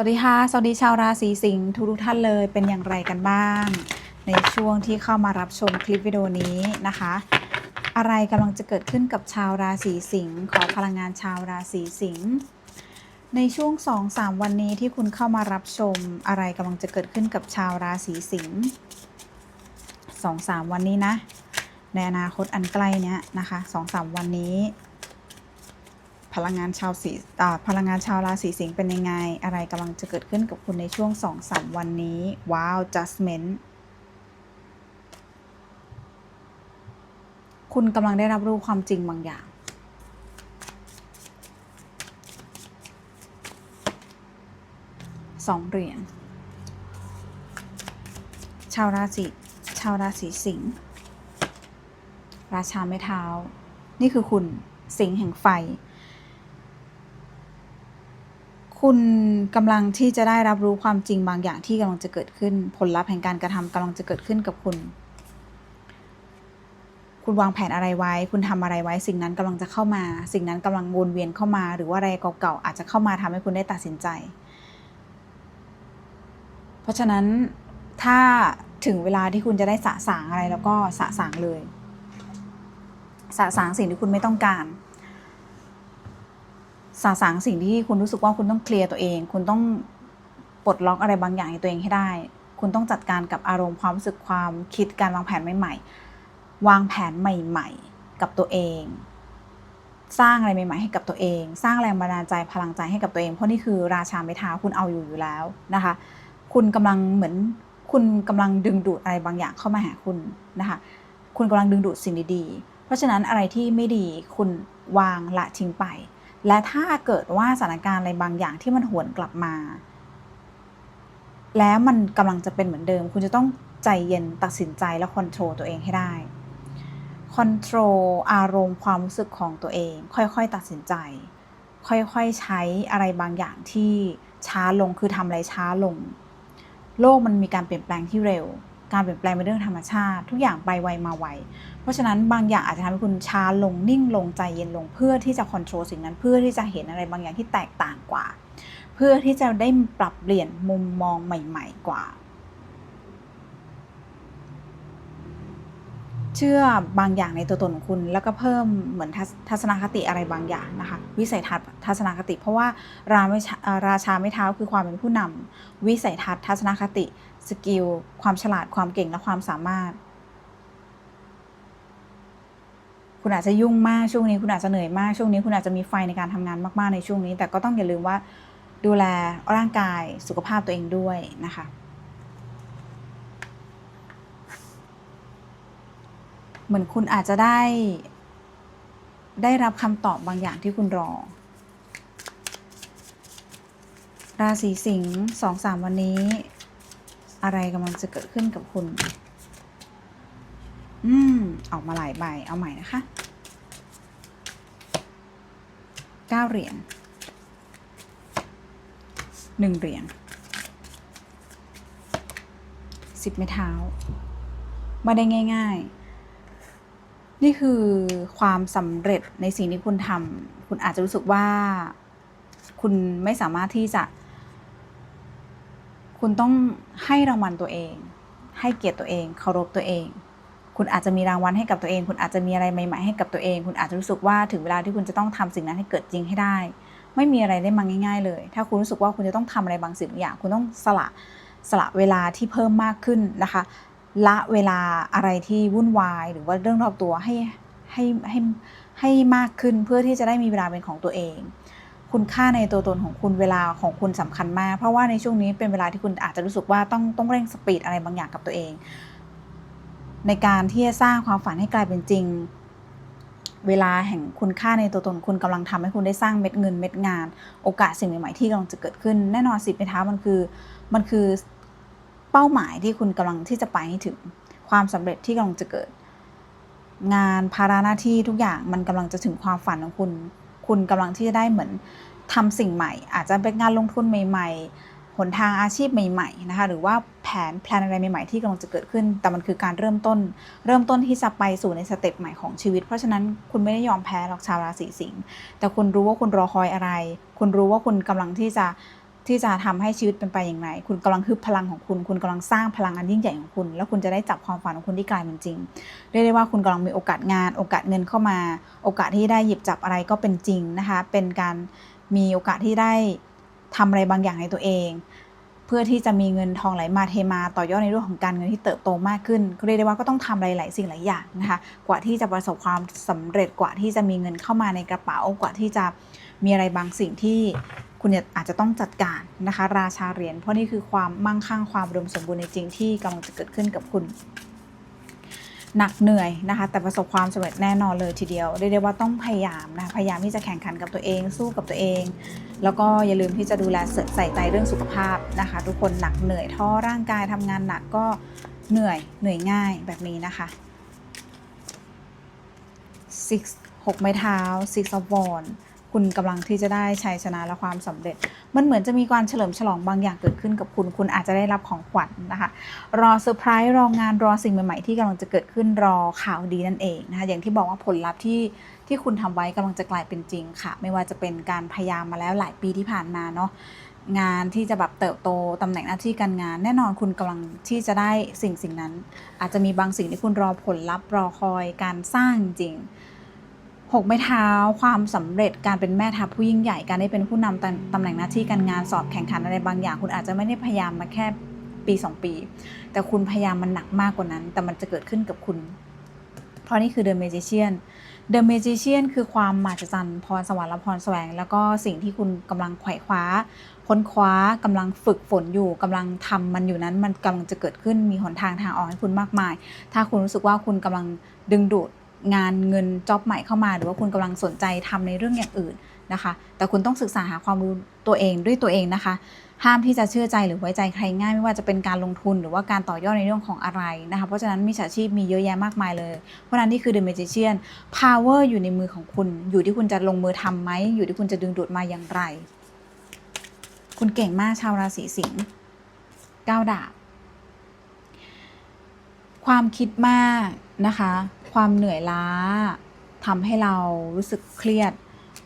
วัสดีค่ะ สวัสดีชาวราศีสิงห์ทุกท่านเลยเป็นอย่างไรกันบ้าง ในช่วงที่เข้ามารับชมคลิปวิดีโอนี้นะคะ อะไรกำลังจะเกิดขึ้นกับชาวราศีสิงห์ขอพลังงานชาวราศีสิงห์ในช่วง 2-3 วันนี้ที่คุณเข้ามารับชม อะไรกำลังจะเกิดขึ้นกับชาวราศีสิงห์2-3 วันนี้นะ ในอนาคตอันใกล้เนี้ยนะคะ 2-3 วันนี้ พลังงานชาวสีพลังงานชาวราศีสิงห์เป็นยังไง อะไรกำลังจะเกิดขึ้นกับคุณในช่วง 2-3 วันนี้ ว้าว judgment คุณกำลังได้รับรู้ความจริงบางอย่าง สองเหรียญ ชาวราศี ชาวราศีสิงห์ ราชาไม้เท้า นี่คือคุณสิงห์แห่งไฟ คุณกำลังที่จะได้รับรู้ความจริงบางอย่างที่กำลังจะเกิดขึ้น ผลลัพธ์แห่งการกระทำกำลังจะเกิดขึ้นกับคุณ คุณวางแผนอะไรไว้ คุณทำอะไรไว้ สิ่งนั้นกำลังจะเข้ามา สิ่งนั้นกำลังวนเวียนเข้ามา หรือว่าอะไรเก่าๆอาจจะเข้ามาทำให้คุณได้ตัดสินใจ เพราะฉะนั้นถ้าถึงเวลาที่คุณจะได้สะสางอะไรแล้วก็สะสางเลย สะสางสิ่งที่คุณไม่ต้องการ สะสางสิ่งที่คุณรู้สึกว่าคุณต้องเคลียร์ตัวเอง คุณต้องปลดล็อกอะไรบางอย่างในตัวเองให้ได้ คุณต้องจัดการกับอารมณ์ความรู้สึกความคิดการวางแผนใหม่ ๆ วางแผนใหม่ ๆ กับตัวเอง สร้างอะไรใหม่ๆให้กับตัวเอง สร้างแรงบันดาลใจพลังใจให้กับตัวเองเพราะนี่คือราชาไม้เท้าคุณเอาอยู่อยู่แล้วนะคะ คุณกำลังเหมือนคุณกำลังดึงดูดอะไรบางอย่างเข้ามาหาคุณนะคะ คุณกำลังดึงดูดสิ่งดีๆ เพราะฉะนั้นอะไรที่ไม่ดีคุณวางละทิ้งไป และถ้าเกิดว่าสถานการณ์อะไรบางอย่างที่มันหวนกลับมา แล้วมันกำลังจะเป็นเหมือนเดิม คุณจะต้องใจเย็นตัดสินใจและคอนโทรตัวเองให้ได้คอนโทรอารมณ์ความรู้สึกของตัวเอง ค่อยๆ ตัดสินใจ ค่อยๆ ใช้อะไรบางอย่างที่ช้าลงคือทำอะไรช้าลง โลกมันมีการเปลี่ยนแปลงที่เร็ว การเปลี่ยนแปลงเป็นเรื่องธรรมชาติ ทุกอย่างไปไวมาไว เพราะฉะนั้นบางอย่างอาจจะทำให้คุณช้าลงนิ่งลงใจเย็นลงเพื่อที่จะควบคุมสิ่งนั้น เพื่อที่จะเห็นอะไรบางอย่างที่แตกต่างกว่า เพื่อที่จะได้ปรับเปลี่ยนมุมมองใหม่ ๆ กว่า เชื่อบางอย่างในตัวตนของคุณ แล้วก็เพิ่มเหมือนทัศนคติอะไรบางอย่างนะคะวิสัยทัศน์ทัศนคติ เพราะว่าราชาไม่เท้าคือความเป็นผู้นำวิสัยทัศน์ทัศนคติ สกิล ความฉลาดความเก่งและความสามารถ คุณอาจจะยุ่งมากช่วงนี้ คุณอาจจะเหนื่อยมากช่วงนี้ คุณอาจจะมีไฟในการทำงานมาก ๆ ในช่วงนี้ แต่ก็ต้องอย่าลืมว่าดูแลร่างกายสุขภาพตัวเองด้วยนะคะเหมือนคุณอาจจะได้ ได้รับคำตอบบางอย่างที่คุณรอ ราศีสิงห์สองสามวันนี้ อะไรกำลังจะเกิดขึ้นกับคุณ อืม ออกมาหลายใบ เอาใหม่นะคะเก้าเหรียญหนึ่งเหรียญสิบไม้เท้าม่ได้ง่าย ๆ นี่คือความสำเร็จในสิ่งที่คุณทำ คุณอาจจะรู้สึกว่า คุณไม่สามารถที่จะ คุณต้องให้รางวัลตัวเอง ให้เกียรติตัวเอง เคารพตัวเอง คุณอาจจะมีรางวัลให้กับตัวเอง คุณอาจจะมีอะไรใหม่ๆให้กับตัวเอง คุณอาจจะรู้สึกว่าถึงเวลาที่คุณจะต้องทำสิ่งนั้นให้เกิดจริงให้ได้ ไม่มีอะไรได้มาง่าย ๆ เลย ถ้าคุณรู้สึกว่าคุณจะต้องทำอะไรบางสิ่งบางอย่าง คุณต้องสละสละเวลาที่เพิ่มมากขึ้นนะคะ ละเวลาอะไรที่วุ่นวาย หรือว่าเรื่องรอบตัวให้ให้ให้ให้มากขึ้นเพื่อที่จะได้มีเวลาเป็นของตัวเอง คุณค่าในตัวตนของคุณเวลาของคุณสำคัญมาก เพราะว่าในช่วงนี้เป็นเวลาที่คุณอาจจะรู้สึกว่าต้องต้องเร่งสปีดอะไรบางอย่างกับตัวเอง ในการที่จะสร้างความฝันให้กลายเป็นจริง เวลาแห่งคุณค่าในตัวตนคุณกำลังทำให้คุณได้สร้างเม็ดเงินเม็ดงาน โอกาสสิ่งใหม่ๆที่กำลังจะเกิดขึ้น แน่นอนสิบในเท้ามันคือมันคือเป้าหมายที่คุณกำลังที่จะไปให้ถึงความสำเร็จที่กำลังจะเกิด งานภาระหน้าที่ทุกอย่างมันกำลังจะถึงความฝันของคุณ คุณกำลังที่จะได้เหมือนทำสิ่งใหม่ อาจจะเป็นงานลงทุนใหม่ ๆ หนทางอาชีพใหม่ๆนะคะหรือว่าแผนแพลนอะไรใหม่ๆที่กำลังจะเกิดขึ้น แต่มันคือการเริ่มต้น เริ่มต้นที่จะไปสู่ในสเต็ปใหม่ของชีวิต เพราะฉะนั้นคุณไม่ได้ยอมแพ้หรอกชาวราศีสิงห์แต่คุณรู้ว่าคุณรอคอยอะไร คุณรู้ว่าคุณกำลังที่จะ ที่จะทำให้ชีวิตเป็นไปอย่างไร คุณกำลังฮึบพลังของคุณ คุณกำลังสร้างพลังอันยิ่งใหญ่ของคุณ แล้วคุณจะได้จับความฝันของคุณที่กลายเป็นจริง เรียกได้ว่าคุณกำลังมีโอกาสงาน โอกาสเงินเข้ามา โอกาสที่ได้หยิบจับอะไรก็เป็นจริงนะคะ เป็นการมีโอกาสที่ได้ทำอะไรบางอย่างในตัวเอง เพื่อที่จะมีเงินทองไหลมาเทมาต่อยอดในเรื่องของการเงินที่เติบโตมากขึ้นเรียกได้ว่าก็ต้องทำอะไรหลายสิ่งหลายอย่างนะคะ กว่าที่จะประสบความสำเร็จกว่าที่จะมีเงินเข้ามาในกระเป๋ากว่าที่จะมีอะไรบางสิ่งที่ คุณอาจจะต้องจัดการนะคะ ราชาเหรียญเพราะนี่คือความมั่งคั่งความอุดมสมบูรณ์ในจริงที่กำลังจะเกิดขึ้นกับคุณ หนักเหนื่อยนะคะ แต่ประสบความสำเร็จแน่นอนเลยทีเดียวเรียกได้ว่าต้องพยายามนะพยายามที่จะแข่งขันกับตัวเอง สู้กับตัวเอง แล้วก็อย่าลืมที่จะดูแลใส่ใจเรื่องสุขภาพนะคะ ทุกคนหนักเหนื่อยท้อร่างกายทำงานหนักก็เหนื่อยเหนื่อยง่ายแบบนี้นะคะ six หกไม้เท้า six of wands คุณกำลังที่จะได้ชัยชนะและความสำเร็จ มันเหมือนจะมีการเฉลิมฉลองบางอย่างเกิดขึ้นกับคุณ คุณอาจจะได้รับของขวัญนะคะ รอเซอร์ไพรส์รองานรอสิ่งใหม่ ๆ ที่กำลังจะเกิดขึ้นรอข่าวดีนั่นเองนะคะ อย่างที่บอกว่าผลลัพธ์ที่ที่คุณทำไว้กำลังจะกลายเป็นจริงค่ะ ไม่ว่าจะเป็นการพยายามมาแล้วหลายปีที่ผ่านมาเนาะงานที่จะแบบเติบโตตำแหน่งหน้าที่การงาน แน่นอนคุณกำลังที่จะได้สิ่งสิ่งนั้น อาจจะมีบางสิ่งที่คุณรอผลลัพธ์รอคอยการสร้างจริง หกไม้เท้า ความสำเร็จการเป็นแม่ทัพผู้ยิ่งใหญ่การได้เป็นผู้นำตำตำแหน่งหน้าที่การงานสอบแข่งขันอะไรบางอย่าง คุณอาจจะไม่ได้พยายามมาแค่ปี 2 ปี แต่คุณพยายามมันหนักมากกว่านั้น แต่มันจะเกิดขึ้นกับคุณ เพราะนี่คือ The Magician The Magician คือความมหัศจรรย์พรสวรรค์และพรแสวง แล้วก็สิ่งที่คุณกำลังไขว่คว้า ค้นคว้ากำลังฝึกฝนอยู่กำลังทำมันอยู่นั้นมันกำลังจะเกิดขึ้นมีหนทางทางออกให้คุณมากมาย ถ้าคุณรู้สึกว่าคุณกำลังดึงดูด งานเงินจ็อบใหม่เข้ามา หรือว่าคุณกำลังสนใจทำในเรื่องอย่างอื่นนะคะ แต่คุณต้องศึกษาหาความรู้ตัวเองด้วยตัวเองนะคะ ห้ามที่จะเชื่อใจหรือไว้ใจใครง่าย ไม่ว่าจะเป็นการลงทุนหรือว่าการต่อยอดในเรื่องของอะไรนะคะ เพราะฉะนั้นมิจฉาชีพมีเยอะแยะมากมายเลย เพราะฉะนั้นนี่คือ The Magician power อยู่ในมือของคุณ อยู่ที่คุณจะลงมือทำไหม อยู่ที่คุณจะดึงดูดมาอย่างไร คุณเก่งมากชาวราศีสิงห์ก้าวดาบ ความคิดมากนะคะ ความเหนื่อยล้าทำให้เรารู้สึกเครียด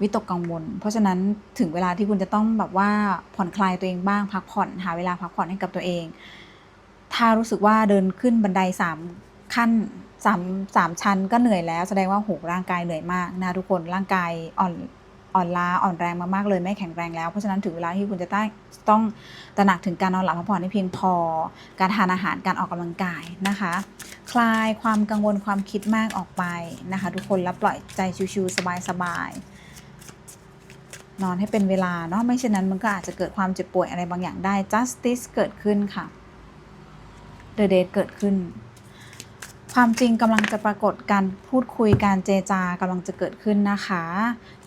วิตกกังวล เพราะฉะนั้นถึงเวลาที่คุณจะต้องแบบว่าผ่อนคลายตัวเองบ้างพักผ่อนหาเวลาพักผ่อนให้กับตัวเอง ถ้ารู้สึกว่าเดินขึ้นบันไดสามขั้นสามสามชั้นก็เหนื่อยแล้วแสดงว่าโหร่างกายเหนื่อยมากนะทุกคนร่างกายอ่อน อ่อนล้าอ่อนแรงมากๆเลยไม่แข็งแรงแล้ว เพราะฉะนั้นถึงเวลาที่คุณจะต้องต้องตระหนักถึงการนอนหลับพักผ่อนให้เพียงพอ การทานอาหารการออกกำลังกายนะคะ คลายความกังวลความคิดมากออกไปนะคะ ทุกคนแล้วปล่อยใจชิวๆสบายๆนอนให้เป็นเวลาเนาะไม่เช่นนั้นมันก็อาจจะเกิดความเจ็บป่วยอะไรบางอย่างได้ justice เกิดขึ้นค่ะ the date เกิดขึ้น ความจริงกำลังจะปรากฏการพูดคุยการเจจากำลังจะเกิดขึ้นนะคะ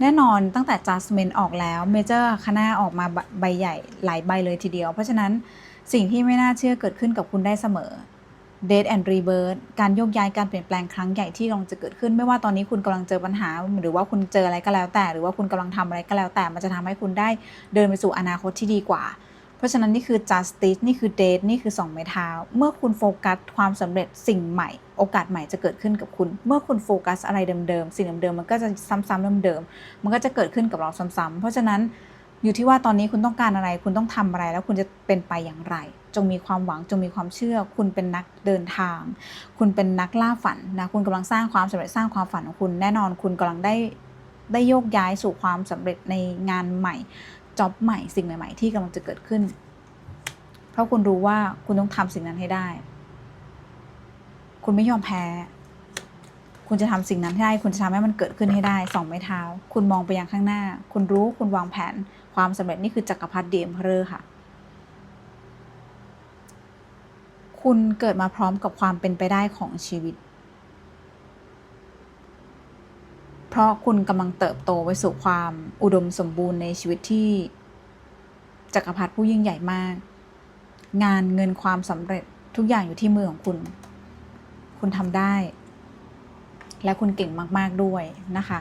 แน่นอนตั้งแต่ judgment ออกแล้วเมเจอร์คณะออกมาใบใหญ่หลายใบเลยทีเดียว เพราะฉะนั้นสิ่งที่ไม่น่าเชื่อเกิดขึ้นกับคุณได้เสมอ Death and Rebirth การโยกย้ายการเปลี่ยนแปลงครั้งใหญ่ที่กำลังจะเกิดขึ้น ไม่ว่าตอนนี้คุณกำลังเจอปัญหา หรือว่าคุณเจออะไรก็แล้วแต่ หรือว่าคุณกำลังทำอะไรก็แล้วแต่มันจะทำให้คุณได้เดินไปสู่อนาคตที่ดีกว่า ราะฉะนั้นนี่คือ justice นี่คือ date นี่คือ 2 ไม้เท้า เมื่อคุณโฟกัสความสำเร็จสิ่งใหม่ โอกาสใหม่จะเกิดขึ้นกับคุณ เมื่อคุณโฟกัสอะไรเดิมๆ สิ่งเดิมๆ มันก็จะซ้ำๆเดิมๆ มันก็จะเกิดขึ้นกับเราซ้ำๆเพราะฉะนั้นอยู่ที่ว่าตอนนี้คุณต้องการอะไร คุณต้องทำอะไร แล้วคุณจะเป็นไปอย่างไร จงมีความหวัง จงมีความเชื่อ คุณเป็นนักเดินทาง คุณเป็นนักล่าฝันนะ คุณกำลังสร้างความสำเร็จ สร้างความฝันของคุณ แน่นอน คุณกำลังได้ได้โยกย้ายสู่ความสำเร็จในงานใหม่ จ็อบใหม่สิ่งใหม่ ๆ ที่กำลังจะเกิดขึ้น เพราะคุณรู้ว่าคุณต้องทำสิ่งนั้นให้ได้ คุณไม่ยอมแพ้ คุณจะทำสิ่งนั้นให้ได้ คุณจะทำให้มันเกิดขึ้นให้ได้สองไม้เท้า คุณมองไปยังข้างหน้า คุณรู้คุณวางแผน ความสำเร็จนี่คือจักรพรรดิเดมเพอร์ค่ะ คุณเกิดมาพร้อมกับความเป็นไปได้ของชีวิต เพราะคุณกำลังเติบโตไปสู่ความอุดมสมบูรณ์ในชีวิตที่จักรพรรดิผู้ยิ่งใหญ่มาก งานเงินความสำเร็จทุกอย่างอยู่ที่มือของคุณ คุณทำได้ และคุณเก่งมาก ๆ ด้วยนะคะ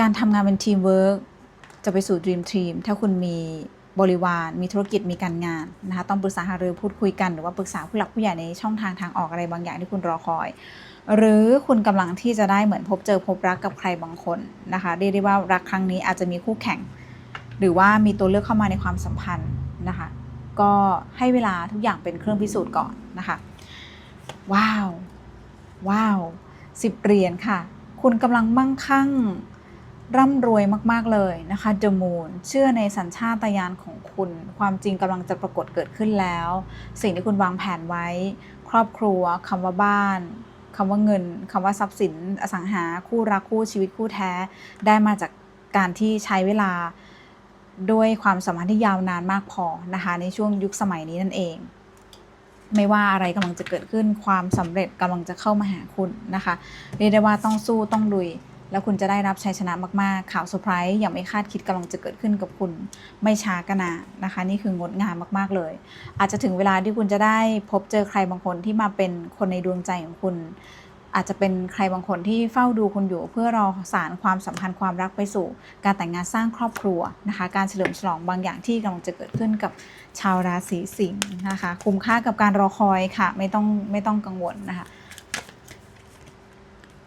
การทำงานเป็นทีมเวิร์กจะไปสู่ Dream Team ถ้าคุณมี บริวาร มีธุรกิจมีการงานนะคะต้องปรึกษาหารือพูดคุยกันหรือว่าปรึกษาผู้หลักผู้ใหญ่ในช่องทางทางออกอะไรบางอย่างที่คุณรอคอย หรือคุณกำลังที่จะได้เหมือนพบเจอพบรักกับใครบางคนนะคะเรียกได้ว่ารักครั้งนี้อาจจะมีคู่แข่ง หรือว่ามีตัวเลือกเข้ามาในความสัมพันธ์นะคะก็ให้เวลาทุกอย่างเป็นเครื่องพิสูจน์ก่อนนะคะ ว้าว ว้าวสิบเหรียญค่ะ คุณกำลังมั่งคั่ง ร่ำรวยมาก ๆ เลยนะคะ The Moon เชื่อในสัญชาตญาณของคุณ ความจริงกำลังจะปรากฏเกิดขึ้นแล้ว สิ่งที่คุณวางแผนไว้ ครอบครัวคำว่าบ้านคำว่าเงินคำว่าทรัพย์สิน อสังหาคู่รักคู่ชีวิตคู่แท้ ได้มาจากการที่ใช้เวลาด้วยความสัมพันธ์ที่ยาวนานมากพอนะคะ ในช่วงยุคสมัยนี้นั่นเอง ไม่ว่าอะไรกำลังจะเกิดขึ้นความสำเร็จกำลังจะเข้ามาหาคุณนะคะเรียกได้ว่าต้องสู้ต้องลุย แล้วคุณจะได้รับชัยชนะมากๆ ข่าวเซอร์ไพรส์อย่างไม่คาดคิดกำลังจะเกิดขึ้นกับคุณไม่ช้าก็นานนะคะ นี่คืองดงามมาก ๆ เลย อาจจะถึงเวลาที่คุณจะได้พบเจอใครบางคนที่มาเป็นคนในดวงใจของคุณ อาจจะเป็นใครบางคนที่เฝ้าดูคุณอยู่ เพื่อรอสารความสัมพันธ์ความรักไปสู่ การแต่งงานสร้างครอบครัวนะคะ การเฉลิมฉลองบางอย่างที่กำลังจะเกิดขึ้นกับชาวราศีสิงห์นะคะ คุ้มค่ากับการรอคอยค่ะ ไม่ต้องไม่ต้องกังวลนะคะ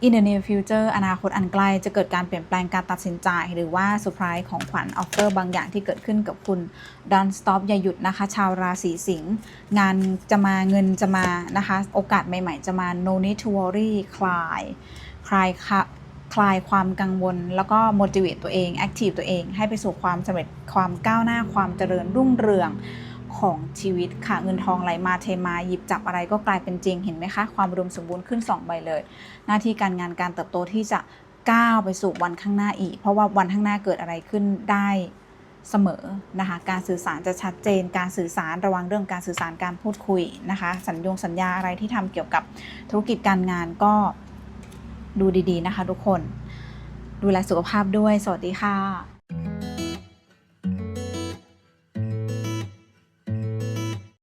in the near future อนาคตอันใกล้จะเกิดการเปลี่ยนแปลงการตัดสินใจ หรือว่าเซอร์ไพรส์ของขวัญออฟเฟอร์บางอย่างที่เกิดขึ้นกับคุณ don't stop อย่าหยุดนะคะ ชาวราศีสิงห์งานจะมาเงินจะมานะคะ โอกาสใหม่ๆ จะมา no need to worry คลาย คลายค่ะคลายความกังวล แล้วก็ motivate ตัวเอง active ตัวเอง ให้ไปสู่ความสำเร็จความก้าวหน้าความเจริญรุ่งเรือง ของชีวิตค่ะเงินทองไหลมาเทมาหยิบจับอะไรก็กลายเป็นจริงเห็นไหมคะความอุดมสมบูรณ์ขึ้น 2 ใบเลย หน้าที่การงานการเติบโตที่จะก้าวไปสู่วันข้างหน้าอีก เพราะว่าวันข้างหน้าเกิดอะไรขึ้นได้เสมอนะคะการสื่อสารจะชัดเจน การสื่อสารระวังเรื่องการสื่อสารการพูดคุยนะคะ สัญญงสัญญาอะไรที่ทำเกี่ยวกับธุรกิจการงานก็ดูดีๆนะคะ ทุกคน ดูแลสุขภาพด้วย สวัสดีค่ะ